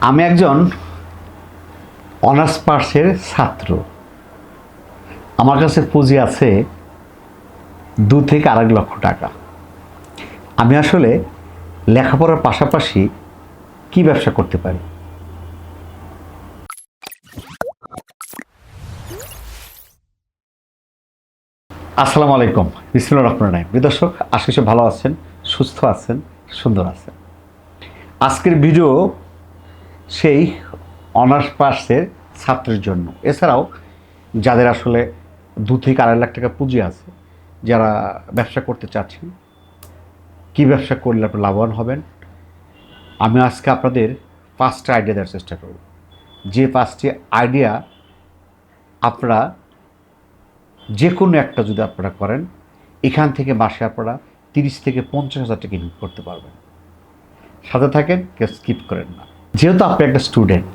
আমি একজন অনার্স পার্সের ছাত্র। আমার কাছে পুঁজি আছে দু থেকে আড়াই লক্ষ টাকা। আমি আসলে লেখাপড়ার পাশাপাশি কি ব্যবসা করতে পারি? আসসালামু আলাইকুম। বিসমুল্লাহ রহমান রাহিম। প্রিয় দর্শক, আশা ভালো আছেন, সুস্থ আছেন, সুন্দর আছেন। আজকের ভিডিও সেই অনার্স পাসের ছাত্রের জন্য। এছাড়াও যাদের আসলে দু থেকে আড়াই লাখ টাকা পুঁজি আছে, যারা ব্যবসা করতে চাচ্ছেন, কী ব্যবসা করলে আপনি লাভবান হবেন? আমি আজকে আপনাদের পাঁচটা আইডিয়া দেওয়ার চেষ্টা করব। যে পাঁচটি আইডিয়া আপনারা যে কোনো একটা যদি আপনারা করেন, এখান থেকে মাসে আপনারা তিরিশ থেকে পঞ্চাশ হাজার টাকা ইনকাম করতে পারবেন। সাথে থাকেন, কেউ স্কিপ করেন না। যেহেতু আপনি একটা স্টুডেন্ট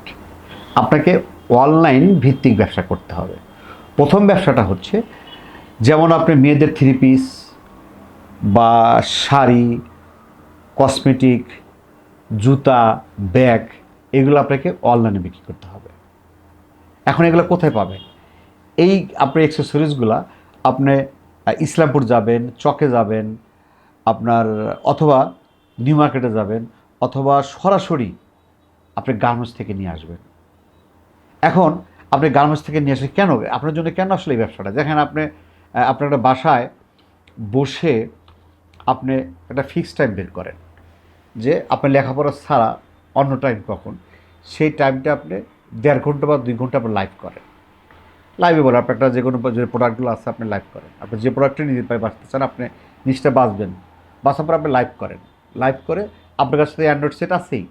আপনাকে অনলাইন ভিত্তিক ব্যবসা করতে হবে। প্রথম ব্যবসাটা হচ্ছে, যেমন আপনি মেয়েদের থ্রি পিস বা শাড়ি কসমেটিক জুতা ব্যাগ এগুলো আপনাকে অনলাইনে বিক্রি করতে হবে। এখন এগুলো কোথায় পাবেন? এই আপনার এক্সেসরিজগুলো আপনি ইসলামপুর যাবেন, চকে যাবেন, আপনার, অথবা নিউ মার্কেটে যাবেন, অথবা সরাসরি আপনি গার্মেন্টস থেকে নিয়ে আসবেন। এখন আপনি গার্মেন্টস থেকে নিয়ে আসে কেন? আপনার জন্য কেন আসলে এই ব্যবসাটা? দেখেন আপনি আপনার একটা বাসায় বসে আপনি একটা ফিক্সড টাইম বের করেন, যে আপনার লেখাপড়া ছাড়া অন্য টাইম কখন? সেই টাইমটা আপনি দেড় ঘণ্টা বা দুই ঘণ্টা আপনি লাইভ করেন। লাইভে বলে আপনার একটা যে কোনো যে প্রোডাক্টগুলো আছে আপনি লাইভ করেন। আপনি যে প্রোডাক্টটা নিজের পাই বাঁচতে চান, আপনি নিচটা বাঁচবেন। বাঁচার পর আপনি লাইভ করেন। লাইভ করে আপনার কাছে অ্যান্ড্রয়েড সেট আছেই।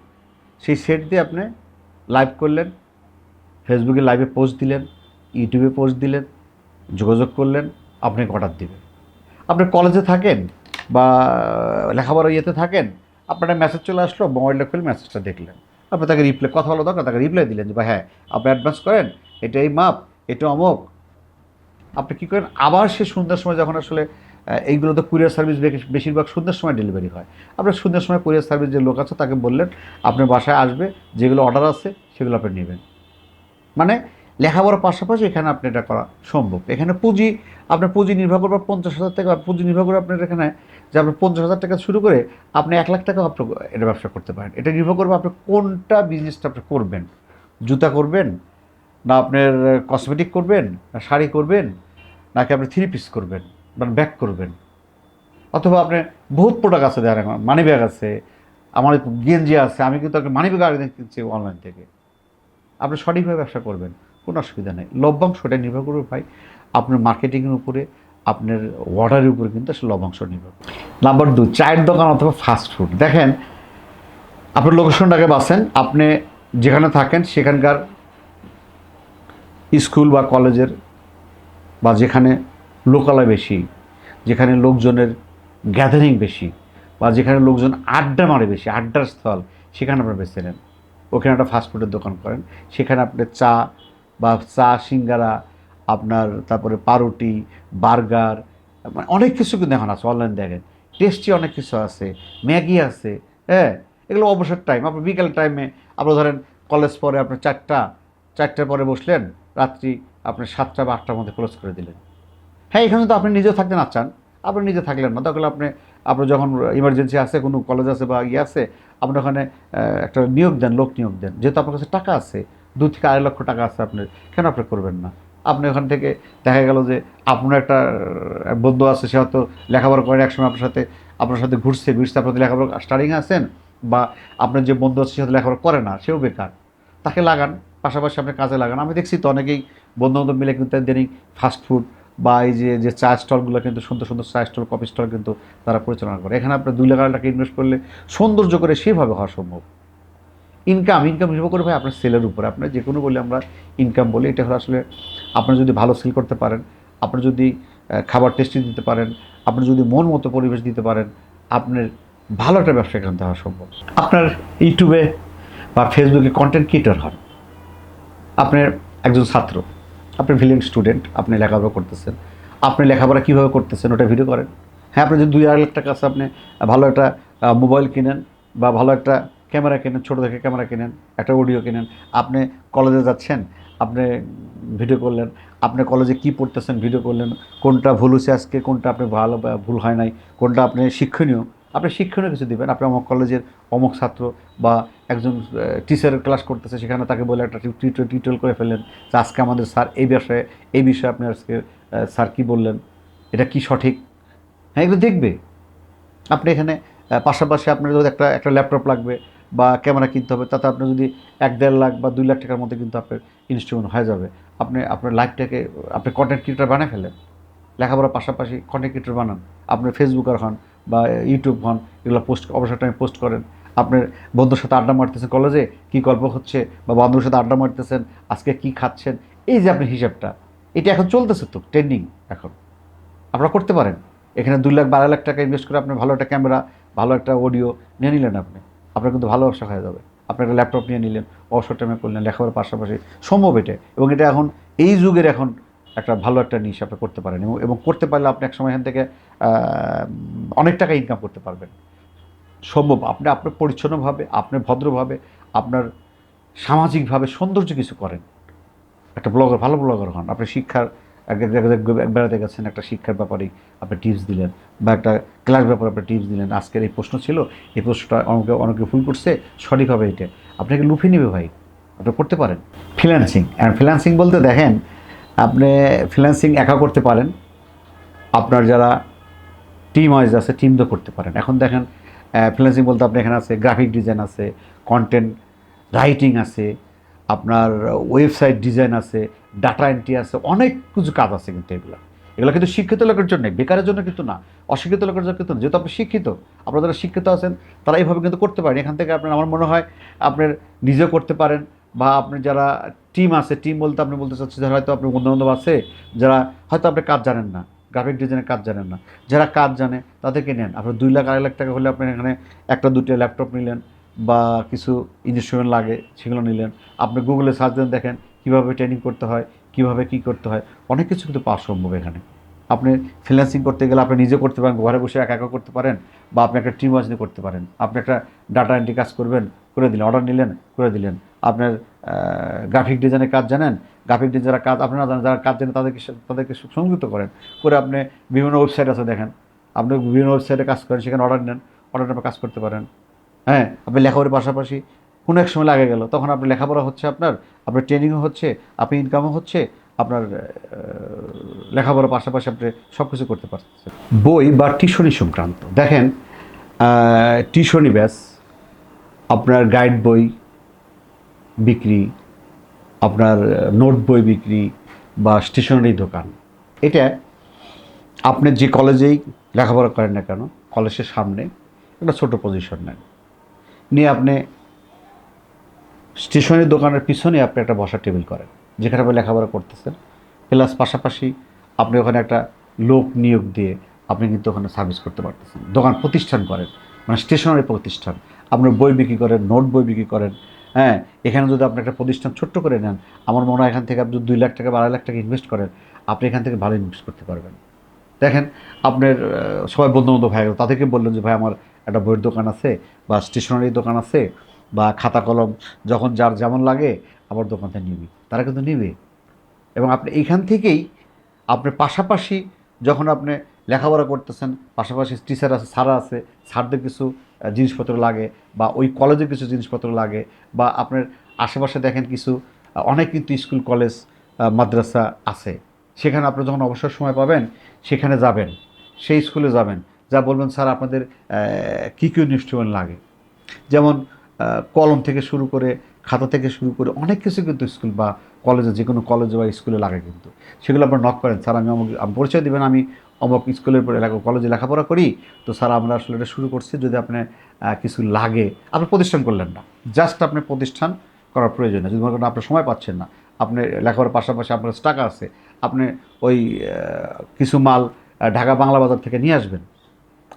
সেই সেট দিয়ে আপনি লাইভ করলেন ফেসবুকে লাইভে পোস্ট দিলেন ইউটিউবে পোস্ট দিলেন, যোগাযোগ করলেন, আপনাকে অর্ডার দিবেন আপনি কলেজে থাকেন বা লেখাপড়া ইয়েতে থাকেন, আপনার মেসেজ চলে আসলো মোবাইলটা খুলে মেসেজটা দেখলেন। আপনি তাকে রিপ্লাই কথা বলা দরকার, তাকে রিপ্লাই দিলেন যে, ভাই হ্যাঁ আপনি অ্যাডভান্স করেন, এটা এই মাপ, এটা অমুক। আপনি কী করেন? আবার সে সন্ধ্যার সময় যখন আসলে এইগুলো তো কুরিয়ার সার্ভিস বেশিরভাগ সন্ধ্যার সময় ডেলিভারি হয়। আপনার সন্ধ্যার সময় কুরিয়ার সার্ভিস যে লোক আছে, তাকে বললেন আপনার বাসায় আসবে, যেগুলো অর্ডার আছে, সেগুলো আপনি নেবেন। মানে লেখাপড়ার পাশাপাশি এখানে আপনি এটা করা সম্ভব। এখানে পুঁজি আপনার পুঁজি নির্ভর করবে পঞ্চাশ হাজার টাকা পুঁজি নির্ভর করে আপনার এখানে যে আপনার পঞ্চাশ হাজার টাকা শুরু করে আপনি এক লাখ টাকা আপনি এটা ব্যবসা করতে পারেন। এটা নির্ভর করবে আপনি কোনটা বিজনেসটা আপনি করবেন। জুতা করবেন, না আপনার কসমেটিক করবেন, না শাড়ি করবেন, নাকি আপনি থ্রি পিস করবেন। মানে ব্যাক করবেন। অথবা আপনি বহুত প্রোডাক্ট আছে দেখার মানি ব্যাগ আছে, আমার গেঞ্জি আছে, আমি কিন্তু একটা মানি ব্যাগ আগে কিনছি অনলাইন থেকে। আপনি সঠিকভাবে ব্যবসা করবেন, কোনো অসুবিধা নেই। লভ্যাংশটা নির্ভর করবে ভাই, আপনার মার্কেটিংয়ের উপরে, আপনার অর্ডারের উপরে কিন্তু আসলে লভ্যাংশ নির্ভর নাম্বার দুই চায়ের দোকান অথবা ফাস্ট ফুড দেখেন, আপনার লোকেশনটাকে বাসেন, আপনি যেখানে থাকেন, সেখানকার স্কুল বা কলেজের বা যেখানে লোকালয় বেশি, যেখানে লোকজনের গ্যাদারিং বেশি বা যেখানে লোকজন আড্ডা মারে বেশি, আড্ডার স্থল, সেখানে আপনারা বেছে নেন। ওখানে একটা ফাস্টফুডের দোকান করেন, সেখানে আপনি চা বা চা, সিঙ্গারা, আপনার তারপরে পাউরুটি বার্গার মানে অনেক কিছু কিন্তু এখন আছে অনলাইন দেখেন। টেস্টি অনেক কিছু আছে, ম্যাগি আছে হ্যাঁ? এগুলো অবসর টাইম আপনার বিকেল টাইমে আপনার ধরেন কলেজ পরে আপনার চারটা, চারটার পরে বসলেন, রাত্রি আপনার সাতটা বা আটটার মধ্যে ক্লোজ করে দিলেন। হ্যাঁ এখানে তো আপনি নিজেও থাকতে না চান আপনি নিজে থাকলেন না। তাহলে আপনি আপনার যখন ইমার্জেন্সি আছে, কোনো কলেজ আছে বা ইয়ে আছে, আপনি ওখানে একটা নিয়োগ দেন, লোক নিয়োগ দেন। যেহেতু আপনার কাছে টাকা আছে, দু থেকে আড়াই লক্ষ টাকা আছে আপনার, কেন আপনি করবেন না? আপনি ওখান থেকে দেখা গেল যে আপনার একটা বন্ধু আছে, সে হয়তো লেখাপড়া করে, একসময় আপনার সাথে আপনার সাথে ঘুরছে ঘুরছে আপনার লেখাপড়া স্টার্টিং আছেন, বা আপনার যে বন্ধু আছে, সে হয়তো লেখাপড়া করে না, সেও বেকার। তাকে লাগান, পাশাপাশি আপনি কাজে লাগান। আমি দেখছি তো অনেকেই বন্ধু বান্ধব মিলে কিন্তু দেনি ফাস্ট ফুড বা এই যে যে চা স্টলগুলো কিন্তু সুন্দর সুন্দর চা স্টল কফি স্টল কিন্তু তারা পরিচালনা করে। এখানে আপনার দুই লাখ টাকা ইনভেস্ট করলে সৌন্দর্য করে সেভাবে হওয়া সম্ভব। ইনকাম ইনকাম নির্ভর করে ভাই আপনার সেলের উপরে। আপনার যে কোনো বলে আমরা ইনকাম বলি, এটা হলো আসলে আপনি যদি ভালো সেল করতে পারেন আপনি যদি খাবার টেস্টি দিতে পারেন আপনি যদি মন মতো পরিবেশ দিতে পারেন, আপনার ভালো একটা ব্যবসা এখান থেকে হওয়া সম্ভব। আপনার ইউটিউবে বা ফেসবুকে কন্টেন্ট ক্রিয়েটর হন। আপনার একজন ছাত্র। আপনি ভিলিয়ন স্টুডেন্ট আপনি লেখাপড়া করতেছেন। আপনি লেখাপড়া কীভাবে করতেছেন ওটা ভিডিও করেন। হ্যাঁ আপনি যদি দুই আড়াই লাখ টাকা আছে, আপনি ভালো একটা মোবাইল কিনেন বা ভালো একটা ক্যামেরা কেনেন, ছোটো থেকে ক্যামেরা কেনেন, একটা অডিও কেনেন, আপনি কলেজে যাচ্ছেন, আপনি ভিডিও করলেন, আপনি কলেজে কি পড়তেছেন ভিডিও করলেন, কোনটা ভুল হয়েছে আজকে, কোনটা আপনি ভালো ভুল হয় নাই, কোনটা আপনি শিক্ষণীয় আপনি শিক্ষণীয় কিছু দিবেন। আপনি অমুক কলেজের অমুক ছাত্র বা একজন টিচারের ক্লাস করতেছে, সেখানে তাকে বলে একটা টিউটোরিয়াল করে ফেললেন যে আজকে আমাদের স্যার এই বিষয়ে এই বিষয়ে আপনি আজকে স্যার কী বললেন, এটা কি সঠিক? হ্যাঁ এগুলো দেখবে। আপনি এখানে পাশাপাশি আপনার যদি একটা একটা ল্যাপটপ লাগবে বা ক্যামেরা কিনতে হবে, তাতে আপনি যদি এক দেড় লাখ বা দুই লাখ টাকার মধ্যে কিন্তু আপনার ইনস্ট্রুমেন্ট হয়ে যাবে। আপনি, আপনার লাইফটাকে আপনি কন্টেন্ট ক্রিয়েটার বানিয়ে ফেলেন লেখাপড়ার পাশাপাশি কন্টেন্ট ক্রিয়েটার বানান। আপনি ফেসবুকার হন বা ইউটিউব হন, এগুলো পোস্ট অবসর টাইমে পোস্ট করেন। আপনার বন্ধুর সাথে আড্ডা মারতেছেন কলেজে কী গল্প হচ্ছে? বা বন্ধুর সাথে আড্ডা মারতেছেন, আজকে কি খাচ্ছেন? এই যে আপনার হিসাবটা, এটা এখন চলতেছে তো ট্রেন্ডিং এখন। আপনারা করতে পারেন। এখানে দুই লাখ, বারো লাখ টাকা ইনভেস্ট করে আপনি ভালো একটা ক্যামেরা ভালো একটা অডিও নিয়ে নিলেন আপনি। আপনার কিন্তু ভালো ব্যবসা হয়ে যাবে। আপনি একটা ল্যাপটপ নিয়ে নিলেন, অবসর টাইমে করলেন, লেখাপড়ার পাশাপাশি সম্ভব এটা এবং এটা এখন, এই যুগের এখন একটা ভালো একটা নিশ আপনি করতে পারেন এবং করতে পারলে আপনি এক সময় এখান থেকে অনেক টাকা ইনকাম করতে পারবেন। সম্ভব। আপনি আপনার পরিচ্ছন্নভাবে, আপনি ভদ্রভাবে, আপনার সামাজিকভাবে সৌন্দর্য কিছু করেন। একটা ব্লগার, ভালো ব্লগার হন। আপনি শিক্ষার বেড়াতে গেছেন, একটা শিক্ষার ব্যাপারে আপনি টিপস দিলেন বা একটা ক্লাস ব্যাপারে আপনি টিপস দিলেন। আজকের এই প্রশ্ন ছিল, এই প্রশ্নটা অনেকে অনেকে ভুল করছে, সঠিক হবে এটা। আপনাকে লুফে নেবে ভাই। আপনি করতে পারেন। ফ্রিল্যান্সিং অ্যান্ড ফ্রিল্যান্সিং বলতে দেখেন আপনি ফ্রিল্যান্সিং একা করতে পারেন। আপনার যারা টিম ওয়াইজ আছে টিম তো করতে পারেন। এখন দেখেন ফ্রিল্যান্সিং বলতে আপনি এখানে আছে গ্রাফিক ডিজাইন আছে কন্টেন্ট রাইটিং আছে, আপনার ওয়েবসাইট ডিজাইন আছে ডাটা এন্ট্রি আছে, অনেক কিছু কাজ আছে কিন্তু এগুলো। এগুলো কিন্তু শিক্ষিত লোকের জন্য, বেকারের জন্য কিন্তু না, অশিক্ষিত লোকের জন্য কিন্তু। যেহেতু আপনি শিক্ষিত, আপনারা যারা শিক্ষিত আছেন, তারা এইভাবে কিন্তু করতে পারেন। এখান থেকে আপনার, আমার মনে হয়, আপনার নিজেও করতে পারেন। বা আপনি যারা টিম আছে টিম বলতে আপনি বলতে চাচ্ছি যারা হয়তো আপনার বন্ধু বান্ধব আছে, যারা হয়তো আপনি কাজ জানেন না গ্রাফিক ডিজাইনের কাজ জানেন না, যারা কাজ জানে তাদেরকে নেন। আপনার দুই লাখ, আড়াই লাখ টাকা হলে আপনি এখানে একটা দুটো ল্যাপটপ নিলেন বা কিছু ইনস্ট্রুমেন্ট লাগে সেগুলো নিলেন। আপনি গুগলে সার্চ দেন দেখেন কীভাবে ট্রেনিং করতে হয়, কীভাবে কী করতে হয়। অনেক কিছু কিন্তু পাওয়া সম্ভব এখানে। আপনি ফ্রিল্যান্সিং করতে গেলে আপনি নিজে করতে পারেন, ঘরে বসে একা একা করতে পারেন বা আপনি একটা টিম ওয়াইজ নিয়ে করতে পারেন। আপনি একটা ডাটা এন্ট্রি কাজ করবেন, করে দিলেন অর্ডার নিলেন, করে দিলেন। আপনার গ্রাফিক ডিজাইনের কাজ জানেন? গ্রাফিক ডিজাইনের কাজ, আপনারা জানেন, যারা কাজ জানেন, তাদেরকে তাদেরকে সংযুক্ত করেন। করে আপনি বিভিন্ন ওয়েবসাইট আছে দেখেন। আপনি বিভিন্ন ওয়েবসাইটে কাজ করেন, সেখানে অর্ডার নেন অর্ডার কাজ করতে পারেন। হ্যাঁ আপনি লেখাপড়ার পাশাপাশি কোনো এক সময় লাগে গেল, তখন আপনি লেখাপড়া হচ্ছে আপনার আপনার ট্রেনিংও হচ্ছে, আপনি ইনকামও হচ্ছে, আপনার লেখাপড়ার পাশাপাশি আপনি সব কিছু করতে পারছেন বই বা টিউশনি সংক্রান্ত। দেখেন টিউশনি ব্যাস, আপনার গাইড বই বিক্রি, আপনার নোট বই বিক্রি বা স্টেশনারি দোকান। এটা আপনি যে কলেজেই লেখাপড়া করেন না কেন, কলেজের সামনে একটা ছোট পজিশন নেন। নিয়ে আপনি স্টেশনারি দোকানের পিছনে আপনি একটা বসার টেবিল করেন, যেখানে আপনি লেখাপড়া করতেছেন। প্লাস পাশাপাশি আপনি ওখানে একটা লোক নিয়োগ দিয়ে আপনি কিন্তু ওখানে সার্ভিস করতে পারতেছেন। দোকান প্রতিষ্ঠান করেন মানে স্টেশনারি প্রতিষ্ঠান। আপনার বই বিক্রি করেন, নোট বই বিক্রি করেন হ্যাঁ এখানে যদি আপনি একটা প্রতিষ্ঠান ছোট্ট করে নেন, আমার মনে হয় এখান থেকে আপনি দুই লাখ টাকা বা আড়াই লাখ টাকা ইনভেস্ট করেন, আপনি এখান থেকে ভালো ইনভেস্ট করতে পারবেন। দেখেন, আপনার সবাই বন্ধু হয়ে গেল, তাদেরকে বললেন যে, ভাই, আমার একটা বইয়ের দোকান আছে বা স্টেশনারি দোকান আছে বা খাতা কলম, যখন যার যেমন লাগে আমার দোকান থেকে নিবি। তারা কিন্তু নিবে। এবং আপনি এইখান থেকেই আপনার পাশাপাশি যখন আপনি লেখাপড়া করতেছেন, পাশাপাশি টিচার আছে স্যার আছে স্যারদের কিছু জিনিসপত্র লাগে বা ওই কলেজে কিছু জিনিসপত্র লাগে বা আপনার আশেপাশে দেখেন কিছু অনেক কিন্তু স্কুল কলেজ মাদ্রাসা আছে। সেখানে আপনি যখন অবসর সময় পাবেন, সেখানে যাবেন, সেই স্কুলে যাবেন। যা বলবেন, স্যার, আপনাদের কী কী ইনস্ট্রুমেন্ট লাগে? যেমন কলম থেকে শুরু করে, খাতা থেকে শুরু করে অনেক কিছু কিন্তু স্কুল বা কলেজে যে কোনো কলেজে বা স্কুলে লাগে কিন্তু। সেগুলো আপনার নক করেন। স্যার, আমি অমুক আমি পরিচয় দেবেন, আমি অমুক স্কুলের পরে লেখা কলেজে লেখাপড়া করি তো স্যার আমরা আসলে এটা শুরু করছি যদি আপনার আহ, কিছু লাগে। আপনি প্রতিষ্ঠান করলেন না। জাস্ট আপনি প্রতিষ্ঠান করার প্রয়োজন যদি মনে করেন আপনার সময় পাচ্ছেন না আপনি লেখাপড়ার পাশাপাশি আপনার টাকা আছে আপনি ওই কিছু মাল ঢাকা বাংলা বাজার থেকে নিয়ে আসবেন।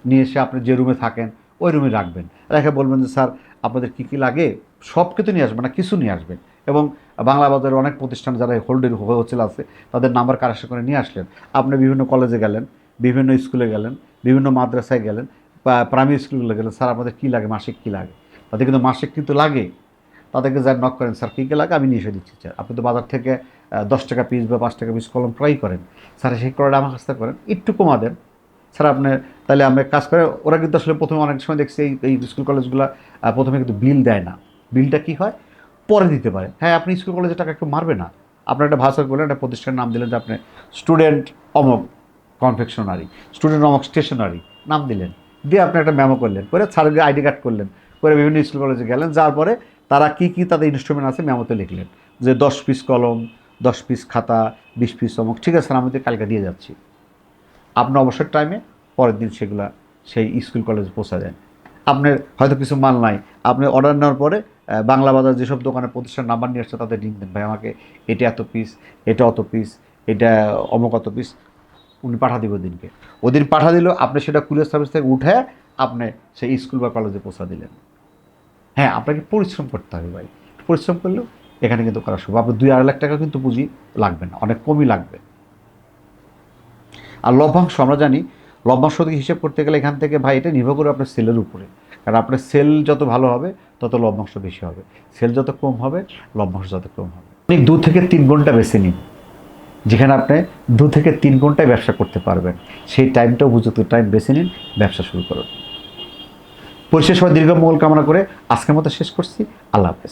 নিয়ে এসে আপনি যে রুমে থাকেন ওই রুমে রাখবেন। রেখে বলবেন যে স্যার আপনাদের কী কী লাগে? সব কিছু নিয়ে আসবেন না কিছু নিয়ে আসবেন। এবং বাংলা বাজারের অনেক প্রতিষ্ঠান যারা হোল্ডের হোলসেল আছে, তাদের নাম্বার কারেকশন করে নিয়ে আসলেন। আপনি বিভিন্ন কলেজে গেলেন, বিভিন্ন স্কুলে গেলেন, বিভিন্ন মাদ্রাসায় গেলেন প্রাইমারি স্কুলগুলো গেলেন, স্যার, আপনাদের কী লাগে? মাসিক কী লাগে? তাদের কিন্তু মাসিক কিন্তু লাগে তাদেরকে যা নক করেন, স্যার, কী কী লাগে? আমি নিয়ে এসে দিচ্ছি, স্যার, আপনি তো বাজার থেকে দশ টাকা পিস বা পাঁচ টাকা পিস কলম ক্রয় করেন। স্যার, সেই ক্রয়টা আমার কাছ করেন। একটু কমা দেন। স্যার, আপনি তাহলে আমরা কাজ করে, ওরা কিন্তু আসলে প্রথমে অনেক সময় দেখছি এই স্কুল কলেজগুলো প্রথমে কিন্তু বিল দেয় না। বিলটা কী হয়? পরে দিতে পারে। হ্যাঁ আপনি স্কুল কলেজের টাকা একটু মারবে না। আপনার একটা ভাষা করলেন একটা প্রতিষ্ঠানের নাম দিলেন যে আপনি স্টুডেন্ট অমক কনফেকশনারি স্টুডেন্ট অমক স্টেশনারি নাম দিলেন। দিয়ে আপনি একটা মেমো করলেন, করে স্যারকে আইডি কার্ড করলেন, করে বিভিন্ন স্কুল কলেজে গেলেন। যাওয়ার পরে তারা কি কি তাদের ইনস্ট্রুমেন্ট আছে মেমোতে লিখলেন যে দশ পিস কলম, দশ পিস খাতা, বিশ পিস অমক। ঠিক আছে স্যার আমি তো কালকে দিয়ে যাচ্ছি। আপনার অবসর টাইমে পরের দিন সেগুলা সেই স্কুল কলেজে পৌঁছা দেন আপনার হয়তো কিছু মাল নাই। আপনি অর্ডার নেওয়ার পরে বাংলা বাজার যেসব দোকানে প্রতিষ্ঠান নাম্বার নিয়ে আসছে, তাদের লিঙ্ক দেন। ভাই, আমাকে এটা এত পিস এটা অত পিস এটা অমুক অত পিস উনি পাঠা দিব দিনকে ওদিন পাঠা দিল, আপনি সেটা কুরিয়ার সার্ভিস থেকে উঠে আপনি সেই স্কুল বা কলেজে পৌঁছা দিলেন। হ্যাঁ আপনাকে পরিশ্রম করতে হবে ভাই। পরিশ্রম করলেও এখানে কিন্তু করা সম্ভব। আপনার দুই আড়াই লাখ টাকা কিন্তু পুঁজি লাগবে না, অনেক কমই লাগবে। আর লভ্যাংশ আমরা জানি লভ্যাংশ থেকে হিসেব করতে গেলে এখান থেকে, ভাই, এটা নির্ভর করে আপনার সেলের উপরে। কারণ আপনার সেল যত ভালো হবে, তত লভ্যাংশ বেশি হবে। সেল যত কম হবে লভ্যাংশ যত কম হবে। আপনি দু থেকে তিন ঘণ্টা বেছে নিন, যেখানে আপনি দু থেকে তিন ঘন্টায় ব্যবসা করতে পারবেন। সেই টাইমটা উপযুক্ত টাইম বেছে নিন, ব্যবসা শুরু করুন। পরিশেষ সবাই দীর্ঘ মঙ্গল কামনা করে আজকের মতো শেষ করছি। আল্লাহ হাফেজ।